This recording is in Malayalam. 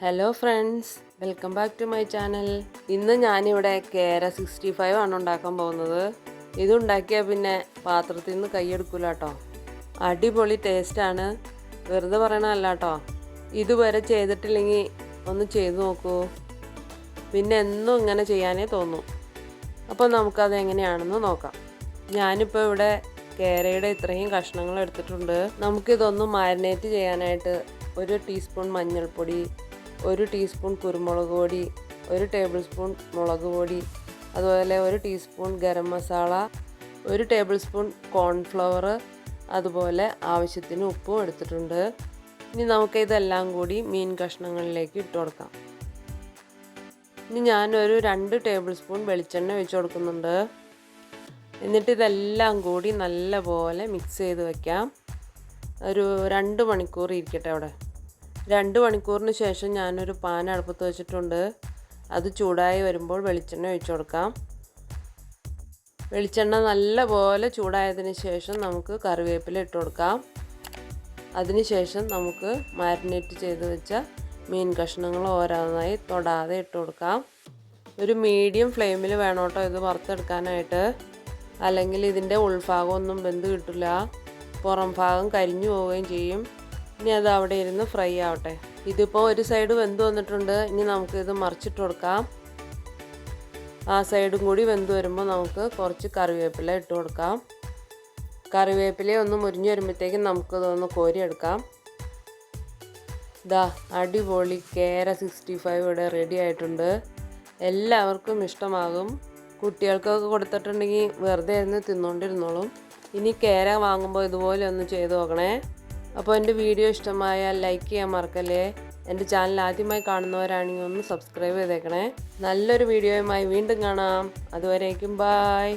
Hello friends welcome back to my channel ഇന്ന് ഞാനിവിടെ കേര സിക്സ്റ്റി ഫൈവ് ആണ് ഉണ്ടാക്കാൻ പോകുന്നത്. ഇത് ഉണ്ടാക്കിയാൽ പിന്നെ പാത്രത്തിൽ നിന്ന് കൈയെടുക്കില്ല കേട്ടോ അടിപൊളി ടേസ്റ്റാണ് വെറുതെ പറയണതല്ല കേട്ടോ ഇതുവരെ ചെയ്തിട്ടില്ലെങ്കിൽ ഒന്ന് ചെയ്തു നോക്കൂ. പിന്നെ എന്നും ഇങ്ങനെ ചെയ്യാനേ തോന്നും. അപ്പോൾ നമുക്കത് എങ്ങനെയാണെന്ന് നോക്കാം. ഞാനിപ്പോൾ ഇവിടെ കേരയുടെ ഇത്രയും കഷ്ണങ്ങൾ എടുത്തിട്ടുണ്ട്. നമുക്കിതൊന്ന് മാരിനേറ്റ് ചെയ്യാനായിട്ട് ഒരു ടീസ്പൂൺ മഞ്ഞൾപ്പൊടി ഒരു ടീസ്പൂൺ കുരുമുളക് പൊടി ഒരു ടേബിൾ സ്പൂൺ മുളക് പൊടി അതുപോലെ ഒരു ടീസ്പൂൺ ഗരം മസാല ഒരു ടേബിൾ സ്പൂൺ കോൺഫ്ലവർ അതുപോലെ ആവശ്യത്തിന് ഉപ്പും എടുത്തിട്ടുണ്ട്. ഇനി നമുക്ക് ഇതെല്ലാം കൂടി മീൻ കഷ്ണങ്ങളിലേക്ക് ഇട്ട് കൊടുക്കാം. ഇനി ഞാനൊരു രണ്ട് ടേബിൾ സ്പൂൺ വെളിച്ചെണ്ണ വെച്ച് കൊടുക്കുന്നുണ്ട്. എന്നിട്ട് ഇതെല്ലാം കൂടി നല്ലപോലെ മിക്സ് ചെയ്ത് വയ്ക്കാം ഒരു രണ്ട് മണിക്കൂർ ഇരിക്കട്ടെ അവിടെ. രണ്ട് മണിക്കൂറിന് ശേഷം ഞാനൊരു പാൻ അടുപ്പത്ത് വെച്ചിട്ടുണ്ട്. അത് ചൂടായി വരുമ്പോൾ വെളിച്ചെണ്ണ ഒഴിച്ചു കൊടുക്കാം. വെളിച്ചെണ്ണ നല്ല പോലെ ചൂടായതിന് ശേഷം നമുക്ക് കറിവേപ്പില ഇട്ട് കൊടുക്കാം. അതിനുശേഷം നമുക്ക് മാരിനേറ്റ് ചെയ്ത് വെച്ച മീൻ കഷ്ണങ്ങൾ ഓരോന്നായി തൊടാതെ ഇട്ട് കൊടുക്കാം. ഒരു മീഡിയം ഫ്ലെയിമിൽ വേണം കേട്ടോ ഇത് വറുത്തെടുക്കാനായിട്ട്. അല്ലെങ്കിൽ ഇതിന്റെ ഉൾഭാഗമൊന്നും വെന്ത് കിട്ടില്ല. പുറം ഭാഗം കരിഞ്ഞു പോവുകയും ചെയ്യും. ഇനി അത് അവിടെ ഇരുന്ന് ഫ്രൈ ആവട്ടെ. ഇതിപ്പോൾ ഒരു സൈഡ് വെന്ത് വന്നിട്ടുണ്ട്. ഇനി നമുക്ക് ഇത് മറിച്ചിട്ട് കൊടുക്കാം. ആ സൈഡും കൂടി വെന്ത് വരുമ്പോൾ നമുക്ക് കുറച്ച് കറിവേപ്പില ഇട്ട് കൊടുക്കാം. കറിവേപ്പില ഒന്ന് മുരിഞ്ഞ് വരുമ്പോഴത്തേക്കും നമുക്കിതൊന്ന് കോരിയെടുക്കാം. ഇതാ അടിപൊളി കേര സിക്സ്റ്റി ഫൈവ് ഇവിടെ റെഡി ആയിട്ടുണ്ട്. എല്ലാവർക്കും ഇഷ്ടമാകും. കുട്ടികൾക്കൊക്കെ കൊടുത്തിട്ടുണ്ടെങ്കിൽ വെറുതെ ഇരുന്ന് തിന്നുകൊണ്ടിരുന്നോളും ഇനി കേര വാങ്ങുമ്പോൾ ഇതുപോലെ ഒന്ന് ചെയ്ത് നോക്കണേ. അപ്പോൾ എന്റെ വീഡിയോ ഇഷ്ടമായാൽ ലൈക്ക് ചെയ്യാൻ മറക്കല്ലേ? എന്റെ ചാനൽ ആദ്യമായി കാണുന്നവരാണെങ്കിൽ ഒന്ന് സബ്സ്ക്രൈബ് ചെയ്തേക്കണേ. നല്ലൊരു വീഡിയോയുമായി വീണ്ടും കാണാം. അതുവരേക്കും ബായ്.